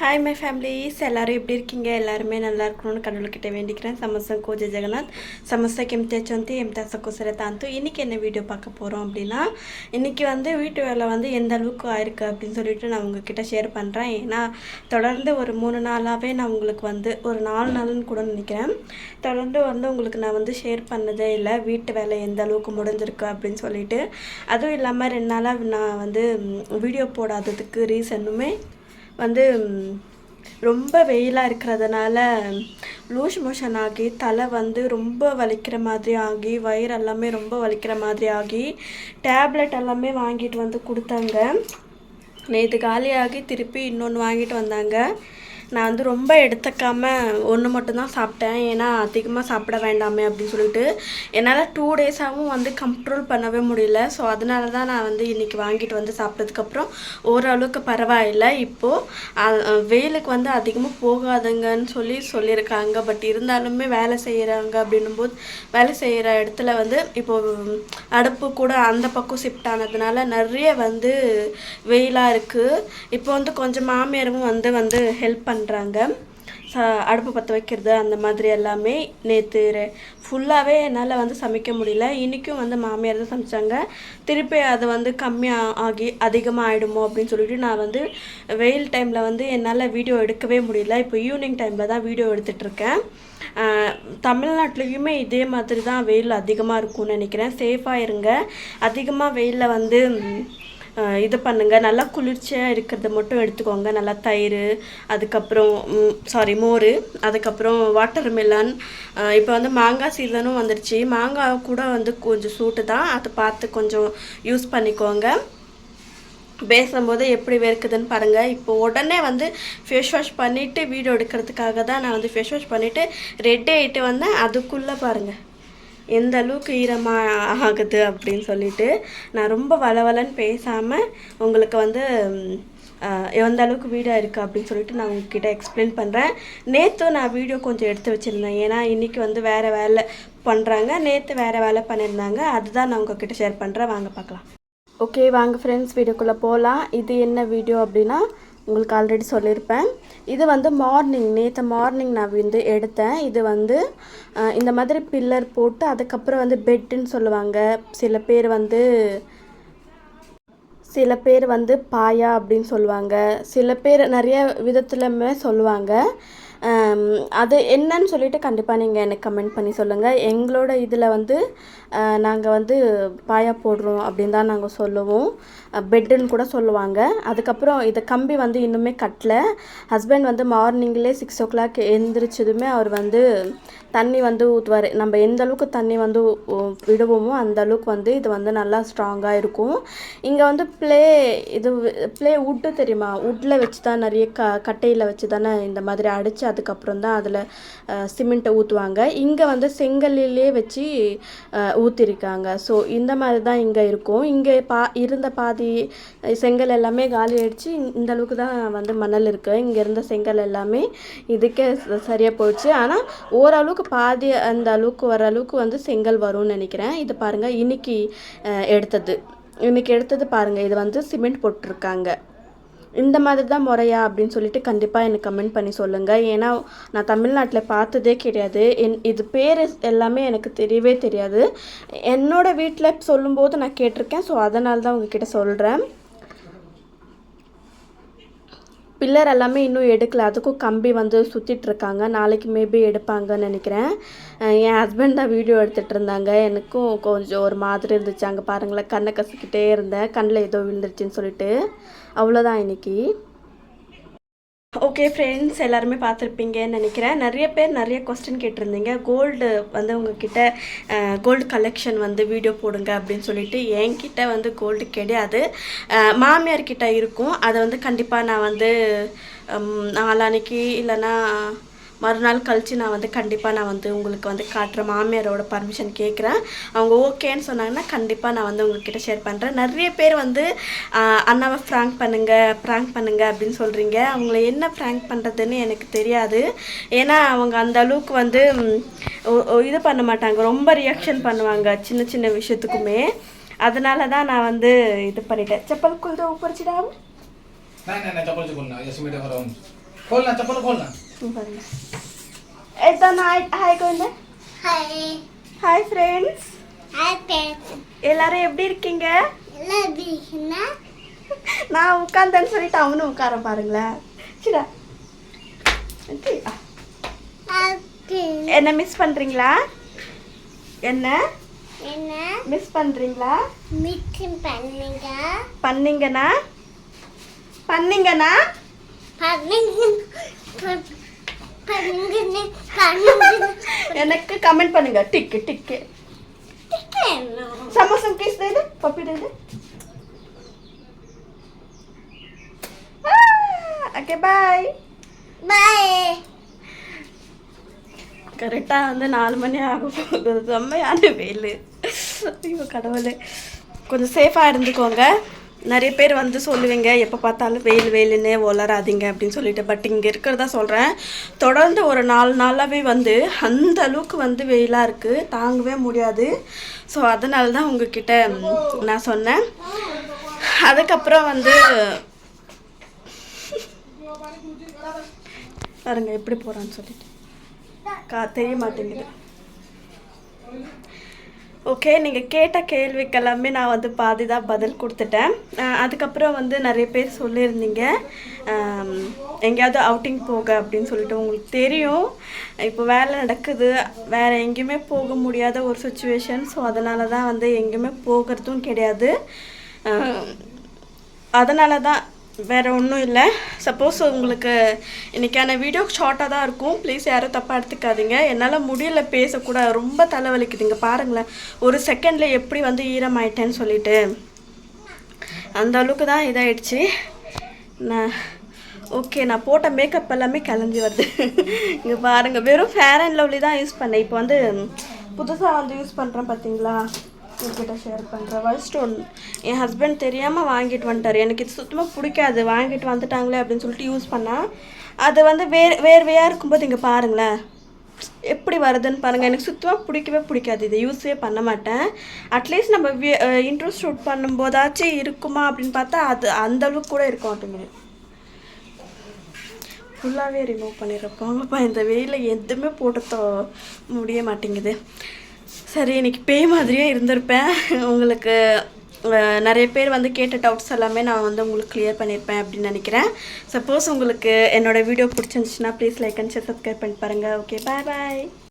Hi my families எல்லோரும் எப்படி இருக்கீங்க? எல்லாருமே நல்லா இருக்கணும்னு கடவுள்கிட்ட வேண்டிக்கிறேன். சமஸ்தம் கோஜ ஜெகநாத். சமஸ்தா எம்தியாச்சு வந்து எம்தியாச கோசரை தாந்து. இன்றைக்கி என்ன வீடியோ பார்க்க போகிறோம் அப்படின்னா இன்றைக்கி வந்து வீட்டு வேலை வந்து எந்த அளவுக்கு ஆயிருக்கு அப்படின்னு சொல்லிட்டு நான் உங்ககிட்ட ஷேர் பண்ணுறேன் ஏன்னா தொடர்ந்து ஒரு மூணு நாளாகவே நான் உங்களுக்கு வந்து ஒரு நாலு நாள்னு கூட நினைக்கிறேன். தொடர்ந்து வந்து உங்களுக்கு நான் வந்து ஷேர் பண்ணதே இல்லை. வீட்டு வேலை எந்த அளவுக்கு முடிஞ்சிருக்கு அப்படின்னு சொல்லிட்டு. அதுவும் இல்லாமல் ரெண்டு நாளாக நான் வந்து வீடியோ போடாததுக்கு ரீசனுமே வந்து ரொம்ப வெயிலாக இருக்கிறதுனால லூஸ் மோஷன் ஆகி தலை வந்து ரொம்ப வலிக்கிற மாதிரி ஆகி வயிறு எல்லாமே ரொம்ப வலிக்கிற மாதிரி ஆகி டேப்லெட் எல்லாமே வாங்கிட்டு வந்து கொடுத்தாங்க. நேற்று காலியாகி திருப்பி இன்னொன்று வாங்கிட்டு வந்தாங்க. நான் வந்து ரொம்ப எடுத்துக்காம ஒன்று மட்டும்தான் சாப்பிட்டேன். ஏன்னா அதிகமாக சாப்பிட வேண்டாமே அப்படின்னு சொல்லிட்டு. என்னால் டூ டேஸாகவும் வந்து கண்ட்ரோல் பண்ணவே முடியல. ஸோ அதனால தான் நான் வந்து இன்றைக்கி வாங்கிட்டு வந்து சாப்பிட்டதுக்கப்புறம் ஓரளவுக்கு பரவாயில்லை. இப்போது வெயிலுக்கு வந்து அதிகமாக போகாதுங்கன்னு சொல்லி சொல்லியிருக்காங்க. பட் இருந்தாலுமே வேலை செய்கிறாங்க அப்படின்னும்போது வேலை செய்கிற இடத்துல வந்து இப்போது அடுப்பு கூட அந்த பக்கம் ஷிஃப்ட் ஆனதுனால நிறைய வந்து வெயிலாக இருக்குது இப்போ வந்து கொஞ்சம் மாமியாரும் வந்து வந்து ஹெல்ப் பண்ணுறாங்க ச அடுப்பு பற்ற வைக்கிறது அந்த மாதிரி எல்லாமே நேற்று ஃபுல்லாகவே என்னால் வந்து சமைக்க முடியல. இன்றைக்கும் வந்து மாமியார் தான் சமைச்சாங்க. திருப்பி அது வந்து கம்மியாக ஆகி அதிகமாக ஆகிடுமோ அப்படின்னு சொல்லிட்டு நான் வந்து வெயில் டைமில் வந்து என்னால் வீடியோ எடுக்கவே முடியல. இப்போ ஈவினிங் டைமில் தான் வீடியோ எடுத்துகிட்ருக்கேன் தமிழ்நாட்டிலையுமே இதே மாதிரி தான் வெயில் அதிகமாக இருக்கும்னு நினைக்கிறேன். சேஃபாக இருங்க. அதிகமாக வெயிலில் வந்து இது பண்ணுங்க. நல்லா குளிர்ச்சியாக இருக்கிறத மட்டும் எடுத்துக்கோங்க. நல்லா தயிர் அதுக்கப்புறம் சாரி மோர் அதுக்கப்புறம் வாட்டர் மெலன் இப்போ வந்து மாங்காய் சீசனும் வந்துருச்சு. மாங்காய் கூட வந்து கொஞ்சம் சூட்டு தான். அதை பார்த்து கொஞ்சம் யூஸ் பண்ணிக்கோங்க. பேசும்போது எப்படி வேர்க்குதுன்னு பாருங்கள் இப்போ உடனே வந்து ஃபேஸ் வாஷ் பண்ணிவிட்டு வீடியோ எடுக்கிறதுக்காக தான் நான் வந்து ஃபேஸ் வாஷ் பண்ணிவிட்டு ரெடி ஆகிட்டு வந்தேன். அதுக்குள்ளே பாருங்கள் எந்த அளவுக்கு ஈரமாக ஆகுது அப்படின்னு சொல்லிட்டு நான் ரொம்ப வளவலன்னு பேசாமல் உங்களுக்கு வந்து எந்த அளவுக்கு வீடியோ இருக்குது அப்படின்னு சொல்லிட்டு நான் உங்ககிட்ட எக்ஸ்பிளைன் பண்ணுறேன் நேற்று நான் வீடியோ கொஞ்சம் எடுத்து வச்சுருந்தேன். ஏன்னா இன்றைக்கி வந்து வேறு வேலை பண்ணுறாங்க நேற்று வேறு வேலை பண்ணியிருந்தாங்க அதுதான் நான் உங்ககிட்ட ஷேர் பண்ணுறேன் வாங்க பார்க்கலாம். ஓகே வாங்க ஃப்ரெண்ட்ஸ் வீடியோக்குள்ளே போகலாம் இது என்ன வீடியோ அப்படின்னா உங்களுக்கு ஆல்ரெடி சொல்லியிருப்பேன் இது வந்து மார்னிங் நேற்று மார்னிங் நான் வந்து எடுத்தேன். இது வந்து இந்த மாதிரி பில்லர் போட்டு அதுக்கப்புறம் வந்து பெட்டுன்னு சொல்லுவாங்க. சில பேர் வந்து சில பேர் வந்து பாயா அப்படின்னு சொல்லுவாங்க. சில பேர் நிறைய விதத்துலமே சொல்லுவாங்க. அது என்னன்னு சொல்லிட்டு கண்டிப்பாக நீங்கள் எனக்கு கமெண்ட் பண்ணி சொல்லுங்கள் எங்களோட இதில் வந்து நாங்கள் வந்து பாயா போடுறோம் அப்படின்னு தான் நாங்கள் சொல்லுவோம். பெட்டுன்னு கூட சொல்லுவாங்க. அதுக்கப்புறம் இதை கம்பி வந்து இன்னுமே கட்டல. ஹஸ்பண்ட் வந்து மார்னிங்லேயே சிக்ஸ் ஓ கிளாக் எழுந்திரிச்சதுமே அவர் வந்து தண்ணி வந்து ஊற்றுவார் நம்ம எந்த அளவுக்கு தண்ணி வந்து விடுவோமோ அந்த அளவுக்கு வந்து இது வந்து நல்லா ஸ்ட்ராங்காக இருக்கும். இங்கே வந்து ப்ளே இது ப்ளே உட்டு தெரியுமா? வுட்டில் வச்சு தான் நிறைய க கட்டையில் வச்சு தானே இந்த மாதிரி அடித்து அதுக்கப்புறம் தான் அதில் சிமெண்ட்டை ஊற்றுவாங்க இங்கே வந்து செங்கல்லிலே வச்சு ஊற்றிருக்காங்க ஸோ இந்த மாதிரி தான் இங்கே இருக்கும். இங்கே பா இருந்த பாதி செங்கல் எல்லாமே காலி ஆயிடுச்சு. இந்த அளவுக்கு தான் வந்து மணல் இருக்குது இங்கே இருந்த செங்கல் எல்லாமே இதுக்கே சரியாக போயிடுச்சு ஆனால் ஓரளவுக்கு பாதி அந்த அளவுக்கு வர அளவுக்கு வந்து செங்கல் வரும்னு நினைக்கிறேன். இது பாருங்கள் இன்னைக்கு எடுத்தது. இன்னைக்கு எடுத்தது பாருங்கள் இது வந்து சிமெண்ட் போட்டிருக்காங்க. இந்த மாதிரி தான் முறையா அப்படின்னு சொல்லிட்டு கண்டிப்பாக எனக்கு கமெண்ட் பண்ணி சொல்லுங்கள் ஏன்னா நான் தமிழ்நாட்டில் பார்த்ததே கிடையாது. என் இது பேர் எல்லாமே எனக்கு தெரியவே தெரியாது. என்னோட வீட்டில் சொல்லும்போது நான் கேட்டிருக்கேன். ஸோ அதனால தான் உங்ககிட்ட சொல்கிறேன் பில்லர் எல்லாமே இன்னும் எடுக்கல. அதுக்கும் கம்பி வந்து சுற்றிட்டு இருக்காங்க. நாளைக்கு மேபி எடுப்பாங்கன்னு நினைக்கிறேன். என் ஹஸ்பண்ட் தான் வீடியோ எடுத்துகிட்டு இருந்தாங்க. எனக்கும் கொஞ்சம் ஒரு மாதிரி இருந்துச்சு. அங்கே பாருங்களேன் கண்ணை கசிக்கிட்டே இருந்தேன். கண்ணில் ஏதோ விழுந்துருச்சுன்னு சொல்லிட்டு. அவ்வளோதான் இன்றைக்கி ஓகே ஃப்ரெண்ட்ஸ் எல்லாருமே பார்த்துருப்பீங்கன்னு நினைக்கிறேன். நிறைய பேர் நிறைய கொஸ்டின் கேட்டிருந்தீங்க. கோல்டு வந்து உங்ககிட்ட கோல்டு கலெக்ஷன் வந்து வீடியோ போடுங்க அப்படின்னு சொல்லிட்டு என்கிட்ட வந்து கோல்டு கிடையாது. மாமியார்கிட்ட மாமியார் இருக்கும். அதை வந்து கண்டிப்பாக நான் வந்து நாளான்னைக்கு இல்லைன்னா மறுநாள் கழித்து நான் வந்து கண்டிப்பாக நான் வந்து உங்களுக்கு வந்து காட்டுற மாமியாரோட பர்மிஷன் கேட்குறேன் அவங்க ஓகேன்னு சொன்னாங்கன்னா கண்டிப்பாக நான் வந்து உங்ககிட்ட ஷேர் பண்ணுறேன் நிறைய பேர் வந்து அண்ணாவை ஃப்ராங்க் பண்ணுங்க ப்ராங்க் பண்ணுங்க அப்படின்னு சொல்கிறீங்க அவங்கள என்ன ப்ராங்க் பண்ணுறதுன்னு எனக்கு தெரியாது. ஏன்னா அவங்க அந்த அளவுக்கு வந்து இது பண்ண மாட்டாங்க. ரொம்ப ரியாக்ஷன் பண்ணுவாங்க சின்ன சின்ன விஷயத்துக்குமே. அதனால தான் நான் வந்து இது பண்ணிட்டேன். செப்பல் குல்த உப்பரிச்சிடாவும் பாருங்க எத்தான் ஹாய் ஹாய் கொண்டு hi hi friends hi friends எல்லாரும் எப்படி இருக்கீங்க? எல்லாம் எப்படி இருக்கீங்க? நான் உட்கார்ந்தேன்னு சொல்லிட்டு அவனும் உட்கார பாருங்களேன். சரிடா என்ன மிஸ் பண்றீங்களா? என்ன? என்ன? மிஸ் பண்றீங்களா? மிஸ் பண்ணீங்க. பண்ணீங்கனா பண்ணீங்கனா பண்ணீங்க. எனக்கு கமெண்ட் பண்ணுங்க. டிக்கு டிக்கு. சமோசம் கிஸ் தேது பப்பி தேது ஓகே பாய் பாய் கரெக்டாக வந்து நாலு மணி ஆக போகுது. செம்மையான வெயில் ஐயோ கடவுளே. கொஞ்சம் சேஃபாக இருந்துக்கோங்க. நிறைய பேர் வந்து சொல்லுவீங்க எப்போ பார்த்தாலும் வெயில் வெயிலுன்னே வளராதீங்க அப்படின்னு சொல்லிட்டு. பட் இங்கே இருக்கிறதா சொல்கிறேன் தொடர்ந்து ஒரு நாலு நாளாகவே வந்து அந்த அளவுக்கு வந்து வெயிலாக இருக்குது தாங்கவே முடியாது. ஸோ அதனால தான் உங்ககிட்ட நான் சொன்னேன். அதுக்கப்புறம் வந்து பாருங்க எப்படி போகிறான்னு சொல்லிட்டு. கா தெரிய மாட்டேங்குது. ஓகே நீங்கள் கேட்ட கேள்விக்கு எல்லாமே நான் வந்து பாதி தான் பதில் கொடுத்துட்டேன். அதுக்கப்புறம் வந்து நிறைய பேர் சொல்லியிருந்தீங்க. எங்கேயாவது அவுட்டிங் போக அப்படின்னு சொல்லிட்டு உங்களுக்கு தெரியும். இப்போ வேலை நடக்குது. வேறு எங்கேயுமே போக முடியாத ஒரு சுச்சுவேஷன் ஸோ அதனால தான் வந்து எங்கேயுமே போகிறதும் கிடையாது. அதனால தான் வேறு ஒன்றும் இல்லை. சப்போஸ் உங்களுக்கு இன்றைக்கான வீடியோ ஷார்ட்டாக தான் இருக்கும். ப்ளீஸ் யாரும் தப்பாக எடுத்துக்காதீங்க. என்னால் முடியல பேசக்கூட. ரொம்ப தலைவலிக்குதுங்க. பாருங்களேன். ஒரு செகண்டில் எப்படி வந்து ஈரமாயிட்டேன்னு சொல்லிட்டு. அந்த அளவுக்கு தான் இதாகிடுச்சு நான் ஓகே நான் போட்ட மேக்கப் எல்லாமே கிளம்பி வருது. இங்கே பாருங்கள் வெறும் ஃபேர் அண்ட் லவ்லி தான் யூஸ் பண்ணேன். இப்போ வந்து புதுசாக வந்து யூஸ் பண்ணுறேன் பார்த்தீங்களா உங்ககிட்ட ஷேர் பண்ணுறேன் ஒயிட் ஒன் என் ஹஸ்பண்ட் தெரியாமல் வாங்கிட்டு வந்துட்டார். எனக்கு இது சுத்தமாக பிடிக்காது. வாங்கிட்டு வந்துட்டாங்களே அப்படின்னு சொல்லிட்டு யூஸ் பண்ணால் அது வந்து வேர் வேர்வையாக இருக்கும்போது இங்கே பாருங்களேன். எப்படி வருதுன்னு பாருங்கள் எனக்கு சுத்தமாக பிடிக்கவே பிடிக்காது. இதை யூஸே பண்ண மாட்டேன். அட்லீஸ்ட் நம்ம இன்ட்ரெஸ்ட் ஷூட் பண்ணும்போதாச்சும் இருக்குமா அப்படின்னு பார்த்தா அது அந்தளவுக்கு கூட இருக்க மாட்டேங்குது ஃபுல்லாகவே ரிமூவ் பண்ணிடுறேன் இந்த வெயிலில் எதுவுமே போட்டு முடிய மாட்டேங்குது. சரி இன்னைக்கு பேய் மாதிரியே இருந்திருப்பேன். உங்களுக்கு நிறைய பேர் வந்து கேட்ட டவுட்ஸ் எல்லாமே நான் வந்து உங்களுக்கு கிளியர் பண்ணியிருப்பேன் அப்படின்னு நினைக்கிறேன். சப்போஸ் உங்களுக்கு என்னோடய வீடியோ பிடிச்சிருந்துச்சுன்னா please like and share subscribe பண்ணி பாருங்கள் ஓகே பாய் பாய்